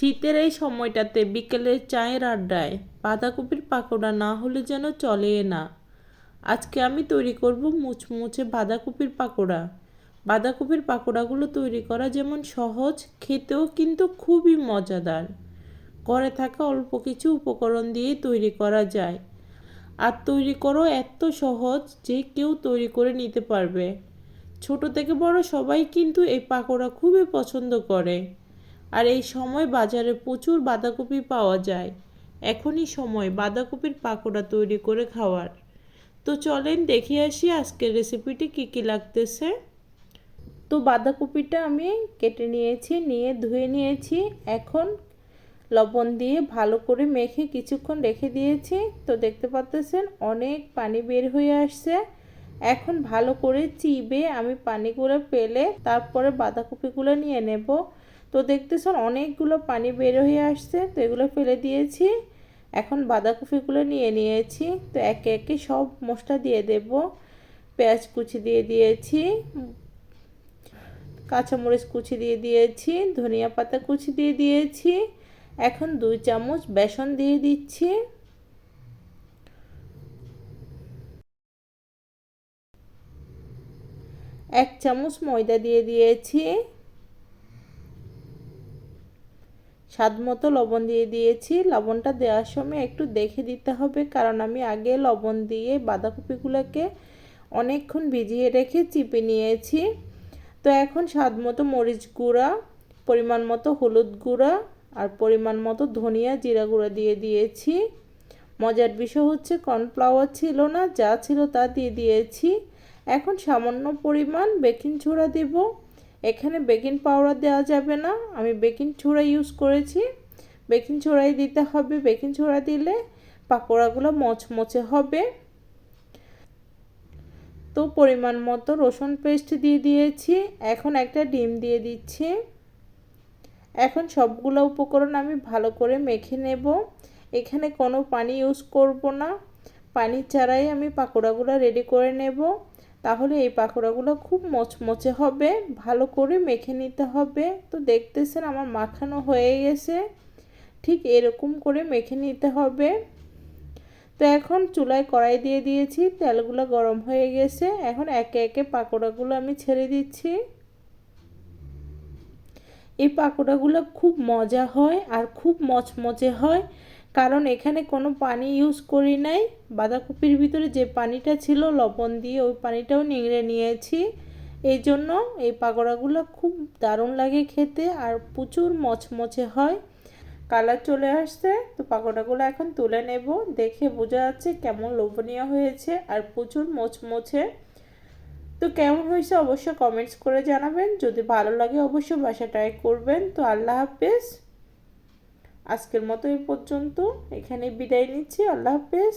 শীতের এই সময়টাতে বিকেলের চায়ের আড্ডায় বাঁধাকপির পাকোড়া না হলে যেন চলে না। আজকে আমি তৈরি করব মুচমুচে বাঁধাকপির পাকোড়া। বাঁধাকপির পাকোড়াগুলো তৈরি করা যেমন সহজ, খেতেও কিন্তু খুবই মজাদার। ঘরে থাকা অল্প কিছু উপকরণ দিয়েই তৈরি করা যায়। আর তৈরি করো এত সহজ যে কেউ তৈরি করে নিতে পারবে। ছোট থেকে বড় সবাই কিন্তু এই পাকোড়া খুবই পছন্দ করে। আর এই সময় বাজারে প্রচুর বাঁধাকপি পাওয়া যায়। এখনই সময় বাঁধাকপির পাকোড়া তৈরি করে খাওয়ার। তো চলেন দেখে আসি আজকের রেসিপিটি কী কী লাগতেছে। তো বাঁধাকপিটা আমি কেটে নিয়েছি, নিয়ে ধুয়ে নিয়েছি। এখন লবণ দিয়ে ভালো করে মেখে কিছুক্ষণ রেখে দিয়েছি। তো দেখতে পাচ্তেছেন অনেক পানি বের হয়ে আসছে। এখন ভালো করে চিবে আমি পানিগুলো পেলে তারপরে বাঁধাকপিগুলো নিয়ে নেব। তো দেখতেছেন অনেকগুলো পানি বের হয়ে আসছে। তো এগুলো ফেলে দিয়েছি। এখন বাঁধাকপিগুলো নিয়ে নিয়েছি। তো একে একে সব মশলা দিয়ে দেব। পেঁয়াজ কুচি দিয়ে দিয়েছি। কাঁচামরিচ কুচি দিয়ে দিয়েছি। ধনিয়া পাতা কুচি দিয়ে দিয়েছি। এখন দুই চামচ বেসন দিয়ে দিচ্ছি। এক চামচ ময়দা দিয়ে দিয়েছি। স্বাদ মতো লবণ দিয়ে দিয়েছি। লবণটা দেওয়ার সময় একটু দেখে দিতে হবে, কারণ আমি আগে লবণ দিয়ে বাঁধাকপিগুলোকে অনেকক্ষণ ভিজিয়ে রেখে চিপে নিয়েছি। তো এখন স্বাদ মতো মরিচ গুঁড়া, পরিমাণ মতো হলুদ গুঁড়া আর পরিমাণ মতো ধনিয়া জিরা গুঁড়া দিয়ে দিয়েছি। মজার বিষয় হচ্ছে কর্নফ্লাওয়ার ছিল না, যা ছিল তা দিয়ে দিয়েছি। এখন সামান্য পরিমাণ বেকিং ছোড়া দেব। এখানে বেকিং পাউডার দেওয়া যাবে না। আমি বেকিং ছোড়া ইউজ করেছি। বেকিং ছোড়াই দিতে হবে। বেকিং ছোড়া দিলে পাকোড়াগুলো মচমচে হবে। তো পরিমাণ মতো রসুন পেস্ট দিয়ে দিয়েছি। এখন একটা ডিম দিয়ে দিচ্ছি। এখন সবগুলো উপকরণ আমি ভালো করে মেখে নেব। এখানে কোনো পানি ইউজ করব না। পানি ছাড়াই আমি পাকোড়াগুলো রেডি করে নেব। তাহলে এই পাকোড়াগুলো খুব মচমচে হবে, ভালো করে মেখে নিতে হবে। তো দেখতেছেন আমার মাখানো হয়ে গেছে, ঠিক এরকম করে মেখে নিতে হবে। তো এখন চুলায় কড়াই দিয়ে দিয়েছি, তেলগুলো গরম হয়ে গেছে। এখন একে একে পাকোড়াগুলো আমি ছেড়ে দিচ্ছি। এই পাকোড়াগুলো খুব মজা হয় আর খুব মচমচে হয়। কারণ এখানে কোনো পানি ইউজ করি নাই। বাঁধাকপির ভিতরে যে পানিটা ছিল, লবণ দিয়ে ওই পানিটাও নিংড়ে নিয়েছি। এই জন্য এই পাকোড়াগুলো খুব দারুণ লাগে খেতে আর প্রচুর মচমচে হয়। কালার চলে আসছে, তো পাকোড়াগুলো এখন তুলে নেব। দেখে বোঝা যাচ্ছে কেমন লোভনীয় হয়েছে আর প্রচুর মোচমোচে। তো কেমন হয়েছে অবশ্যই কমেন্টস করে জানাবেন। যদি ভালো লাগে অবশ্যই বাসা ট্রাই করবেন। তো আল্লাহ হাফেজ। আজকের মতো এই পর্যন্ত। এখানে বিদায় নিচ্ছি। আল্লাহ হাফেজ।